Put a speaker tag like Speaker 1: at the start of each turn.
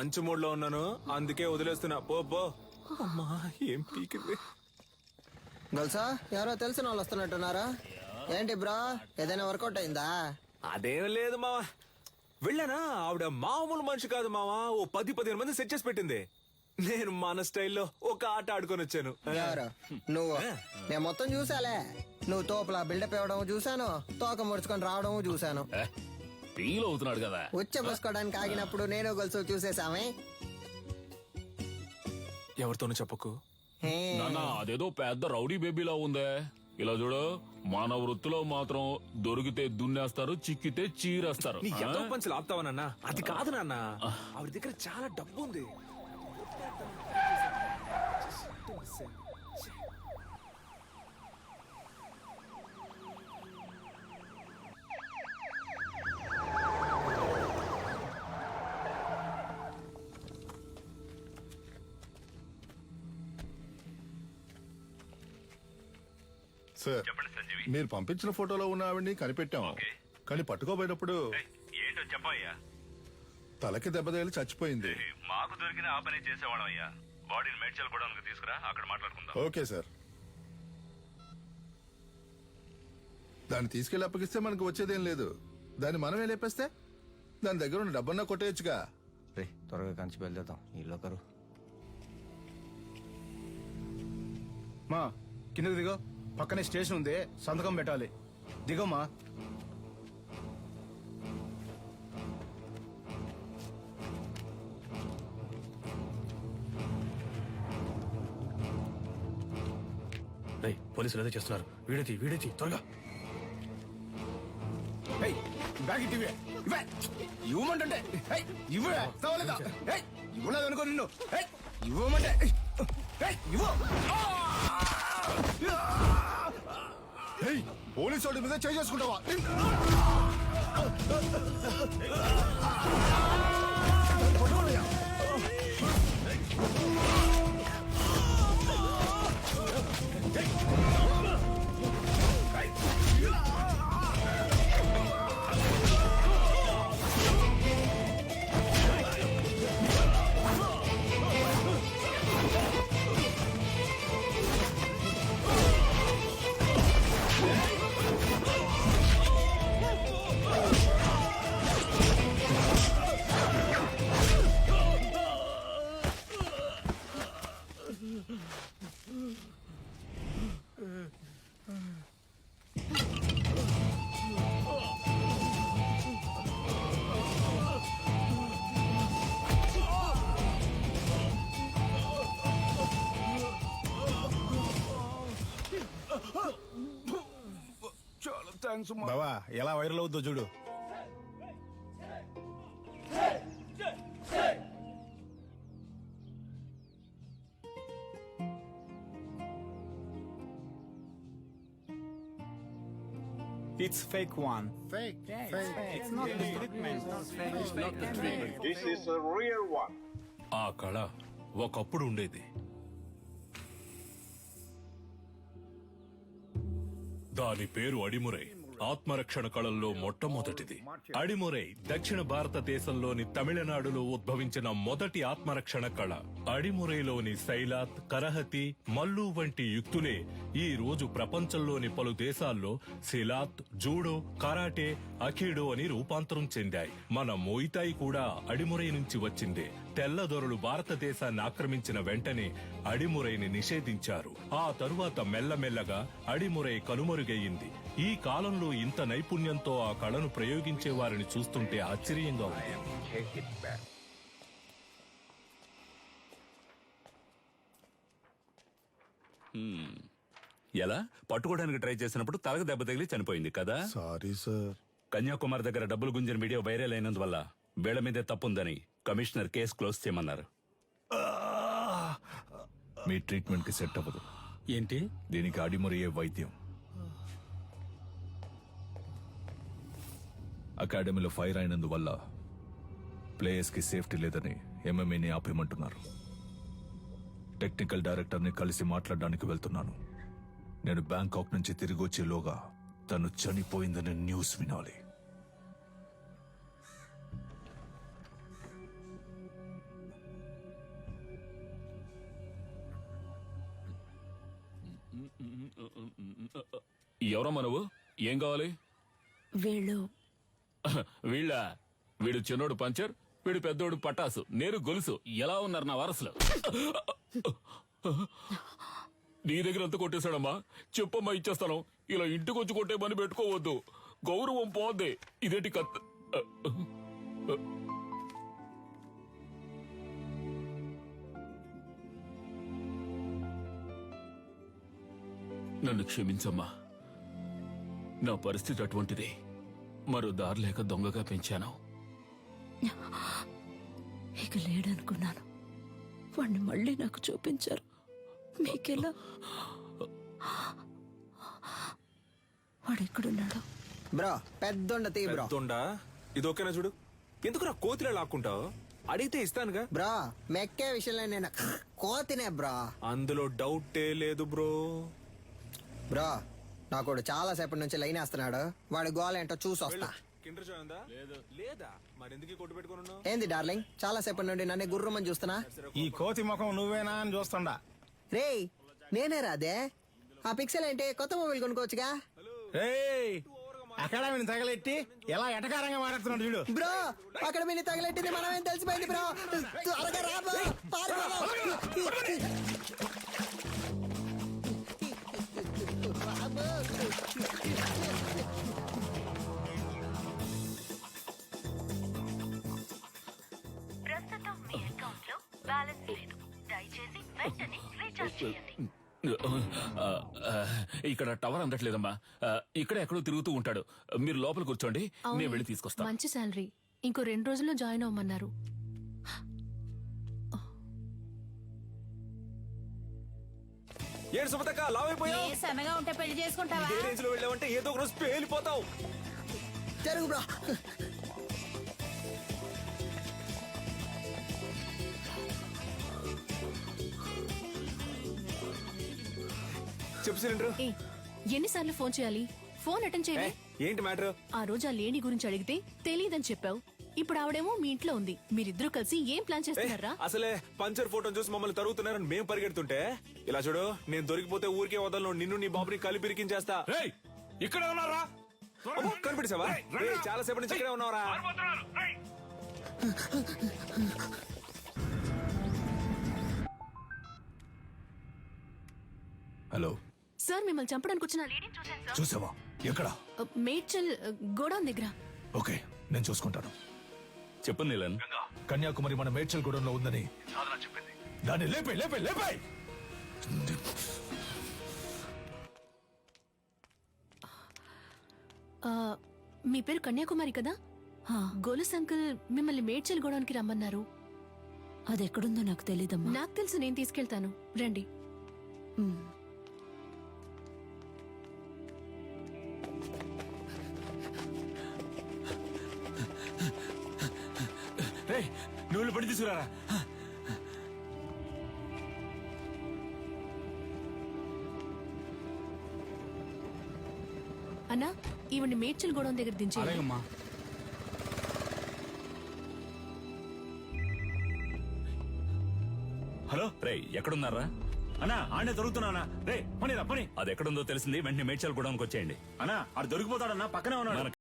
Speaker 1: మంచి మూడ్లో ఉన్నాను. అందుకే వదిలేస్తున్నా. పో పో. అమ్మా ఏం పీకింది?
Speaker 2: గల్సా ఎవరో తెలిసిన వాళ్ళు వస్తున్నట్టున్నారా? ఏంటి బ్రో ఏదైనా వర్కౌట్ అయిందా?
Speaker 1: అదేం లేదు మావా. వెళ్ళానా? ఆవిడ మామూలు మనిషి కాదు మావా. ఓ పది పదిహేను మంది సెట్ చేసి పెట్టింది. నేను మన స్టైల్లో ఒక ఆట ఆడుకొని వచ్చాను.
Speaker 2: ఎవరు? నువ్వు? నేను మొత్తం చూసాలే నువ్వు తోపులా బిల్డప్ ఇవ్వడం చూసాను తోక ముడుచుకొని రావడం చూసాను
Speaker 3: ఫీల్ అవుతున్నాడు కదా.
Speaker 2: ఉచ్చ పోసుకోవడానికి ఆగినప్పుడు నేను గొలుసు చూసేసామే
Speaker 1: ఎవరితోనూ చెప్పకు.
Speaker 2: హే,
Speaker 3: అదేదో పెద్ద రౌడీ బేబీలా ఉందే. ఇలా చూడు మన వృత్తిలో మాత్రం దొరికితే దున్నేస్తారు చిక్కితే చీరేస్తారు.
Speaker 1: నీ? ఎంతో పంచులు అది కాదు నాన్న. ఆవిడ దగ్గర చాలా డబ్బు ఉంది.
Speaker 4: సార్
Speaker 5: చెప్పండి సంజీవి
Speaker 4: మీరు పంపించిన ఫోటోలో ఉన్న ఆవిడ్ని కనిపెట్టాం.
Speaker 5: ఓకే.
Speaker 4: కానీ పట్టుకోబోయేటప్పుడు
Speaker 5: ఏయ్, ఏంటో చెప్పయ్యా
Speaker 4: తలకి దెబ్బ తగిలి చచ్చిపోయింది.
Speaker 5: మాకు దొరికిన ఆ పని చేసేవాళ్ళం అయ్యా బాడీని మేడ్చల్ తీసుకురా అక్కడ మాట్లాడుకుందాం.
Speaker 4: ఓకే సార్ దాన్ని తీసుకెళ్ళి అప్పగిస్తే మనకు వచ్చేదేం లేదు. దాన్ని మనమే లేపేస్తే దాని దగ్గర ఉన్న డబ్బన్నా కొట్టేయచ్చుగా.
Speaker 2: రే త్వరగా కంచి బయలుదేద్దాం ఇల్లు ఒకరు
Speaker 6: మా కిందకి దిగో. పక్కనే స్టేషన్ ఉంది సంతకం పెట్టాలి. దిగోమా
Speaker 7: రేయ్ పోలీసులు అదే చేస్తున్నారు. వీడేతి వీడేతి త్వరగా.
Speaker 6: ఏయ్, బ్యాగ్ ఇటు ఇవ్వే. ఇవ్వే. ఇవ్వమంటుంటే. ఏయ్, ఇవ్వే. కావాలేదా ఏయ్, ఇవ్వలేదు అనుకో నిన్ను. ఏయ్, ఇవ్వమంటే. ఏయ్, ఏయ్, ఇవ్వు.
Speaker 4: హేయ్, పోలీసు వాడి మీద చేసుకుంటావా?
Speaker 6: చాలా థ్యాంక్స్ బావా ఎలా వైరల్ అవుద్దో చూడు
Speaker 8: It's fake one. Fake. Fake. It's not the treatment. It's not the treatment.
Speaker 5: This is real one
Speaker 3: ఆ కళ ఒకప్పుడు ఉండేది దాని పేరు అడిమురై ఆత్మరక్షణ కళల్లో మొట్టమొదటిది. అడిమురై దక్షిణ భారతదేశంలోని తమిళనాడులో ఉద్భవించిన మొదటి ఆత్మరక్షణ కళ. అడిమురైలోని శైలాత్ కరహతి మల్లు వంటి యుక్తులే ఈ రోజు ప్రపంచంలోని పలు దేశాల్లో శిలాత్ జూడో కరాటే అఖీడో అని రూపాంతరం చెందాయి. మన మోయితాయి కూడా అడిమురై నుంచి వచ్చిందే. తెల్లదొరలు భారతదేశాన్ని ఆక్రమించిన వెంటనే అడిమురైని నిషేధించారు. ఆ తరువాత మెల్లమెల్లగా అడిమురై కనుమరుగయ్యింది. ఈ కాలంలో ఇంత నైపుణ్యంతో ఆ కళను ప్రయోగించే వారిని చూస్తుంటే ఆశ్చర్యంగా ఉంది.
Speaker 9: ఎలా? పట్టుకోవడానికి ట్రై చేసినప్పుడు తలకు దెబ్బ తగిలి చనిపోయింది కదా?
Speaker 4: Sorry sir.
Speaker 9: కన్యాకుమారి దగ్గర డబ్బులు గుంజిన వీడియో వైరల్ అయినందువల్ల వీళ్ళ మీదే తప్పుందని కమిషనర్ కేసు క్లోజ్ చేయమన్నారు.
Speaker 10: మీ ట్రీట్మెంట్కి సెట్ అవ్వదు.
Speaker 7: ఏంటి?
Speaker 10: దీనికి అడిమురయ్యే వైద్యం. అకాడమీలో ఫైర్ అయినందువల్ల ప్లేయర్స్కి సేఫ్టీ లేదని ఎంఎంఏని ఆపేయమంటున్నారు. టెక్నికల్ డైరెక్టర్ని కలిసి మాట్లాడడానికి వెళ్తున్నాను. నేను బ్యాంకాక్ నుంచి తిరిగి వచ్చేలోగా తను చనిపోయిందని న్యూస్ వినాలి.
Speaker 11: ఎవరమ్మా నువ్వు? ఏం కావాలి?
Speaker 12: వీళ్ళు
Speaker 11: వీళ్ళ వీడు చిన్నోడు పంచర్ వీడు పెద్దోడు పటాసు. నేను గొలుసు. ఎలా ఉన్నారు నా వారసులు? నీ దగ్గర ఎంత కొట్టేశాడమ్మా? చెప్పమ్మా ఇచ్చేస్తాను ఇలా ఇంటికి వచ్చి కొట్టే పని పెట్టుకోవద్దు. గౌరవం పోద్ది. ఇదేంటి కత్ నన్ను క్షమించమ్మా. నా పరిస్థితి అటువంటిది. మరో దారి లేక దొంగగా పెంచాను.
Speaker 12: ఇక లేడనుకున్నాను. వాణ్ణి మళ్ళీ నాకు చూపించారు. మీకెలా? వాడెక్కడున్నాడు?
Speaker 2: బ్రో పెద్దొండ తీ బ్రో.
Speaker 1: పెద్దండా? ఇది ఓకేనా చూడు? ఎందుకు నా కోతిలో లాక్కుంటావు? అడిగితే ఇస్తానుగా.
Speaker 2: బ్రో మెక్కే విషయంలో నేను కోతినే బ్రో.
Speaker 1: అందులో డౌటే లేదు బ్రో.
Speaker 2: బ్రో నాకు చాలా సేపటి నుంచి లైన్ వేస్తున్నాడు వాడి గోల్ ఏంటో చూసి వస్తా
Speaker 1: కిండర్ జాయ్ ఉందా లేదా మరి ఎందుకు కొట్టు
Speaker 2: ఏంది డార్లింగ్ చాలా సేపటి నుండి నన్ను గుర్రమని చూస్తున్నా
Speaker 6: ఈ కోతి ముఖం నువ్వేనా అని చూస్తుండా
Speaker 2: రేయ్ నేనే రాదే ఆ పిక్సెల్ ఏంటి కొత్త మొబైల్ కొనుక్కోవచ్చుగా
Speaker 6: ఏయ్ అకాడమీని తగలెట్టి ఎలా ఎటకారంగా మాట్లాడుతున్నాడు చూడు
Speaker 2: బ్రో అక్కడ మీ తగలెట్టింది మనమేం తెలిసిపోయింది బ్రో త్వరగా రా బ్రో పారిపోదాం.
Speaker 11: ఇక్కడ టవర్ అందట్లేదమ్మా. ఇక్కడ ఎక్కడో తిరుగుతూ ఉంటాడు. మీరు లోపల కూర్చోండి నేను వెళ్ళి తీసుకొస్తాను
Speaker 12: మంచి శాలరీ. ఇంకో రెండు రోజుల్లో జాయిన్ అవ్వమన్నారు.
Speaker 1: ఏడు సుమతక్క లావ్ అయిపోయావు
Speaker 12: సన్నగా ఉంటే పెళ్ళి చేసుకుంటావా?
Speaker 1: ఇదే రేంజ్లో వెళ్ళావంటే ఏదో ఒక రోజు పేలిపోతావు.
Speaker 2: జరుగు బ్రో.
Speaker 1: చెప్పు సిలిండర్.
Speaker 12: ఏ, ఎన్నిసార్లు ఫోన్ చేయాలి? ఫోన్ అటెండ్ చేయాలి?
Speaker 1: ఏంటి మ్యాటర్?
Speaker 12: ఆ రోజు ఆ లేడీ గురించి అడిగితే తెలియదని చెప్పావు. ఇప్పుడు ఆవిడేమో మీ ఇంట్లో ఉంది. మీరిద్దరూ కలిసి ఏం ప్లాన్ చేస్తున్నారా?
Speaker 1: అసలే పంచర్ ఫోటో చూసి మమ్మల్ని తరుగుతున్నారని మేము పరిగెడుతుంటే ఇలా చూడు నేను దొరికిపోతే ఊరికే వదలను నిన్ను నీ బాబుని కలిపి ఇరికించేస్తా.
Speaker 11: రేయ్, ఇక్కడే ఉన్నారా?
Speaker 1: ఏయ్, చాలా సేపటి నుంచి ఇక్కడే ఉన్నావరా.
Speaker 10: హలో.
Speaker 12: సార్ మిమ్మల్ని చంపడానికి వచ్చిన లేడీని చూశాను సార్.
Speaker 10: చూసావా? ఎక్కడ?
Speaker 12: మేడ్చల్ గోడౌన్ దగ్గర.
Speaker 10: ఓకే నేను చూసుకుంటాను.
Speaker 11: చెప్పు నీలన్.
Speaker 10: కన్యాకుమారి మన మేడ్చల్ గూడెంలో ఉందని దాన్ని లేపే లేపే లేపే!
Speaker 12: ఆ, మీ పేరు కన్యాకుమారి కదా? గోలస్ అంకుల్ మిమ్మల్ని మేడ్చల్ గోడౌన్కి రమ్మన్నారు.
Speaker 13: అది ఎక్కడుందో నాకు తెలీదమ్మా.
Speaker 12: నాకు తెలుసు నేను తీసుకెళ్తాను. రండి.
Speaker 11: నువ్వు పడి తీసుకురారా?
Speaker 12: అన్నా ఈవిడ్ని మేడ్చల్ గోడౌన్ దగ్గర దించేయండి
Speaker 8: అలాగమ్మా
Speaker 9: హలో? రే ఎక్కడున్నారా?
Speaker 14: అన్నా ఆడే దొరుకుతున్నానా రే పని రా పని.
Speaker 9: అది ఎక్కడుందో తెలిసింది. వెంటనే మేడ్చల్ గూడానికి వచ్చేయండి.
Speaker 14: అన్నా ఆడు దొరికిపోతాడన్నా పక్కనే ఉన్నాడు.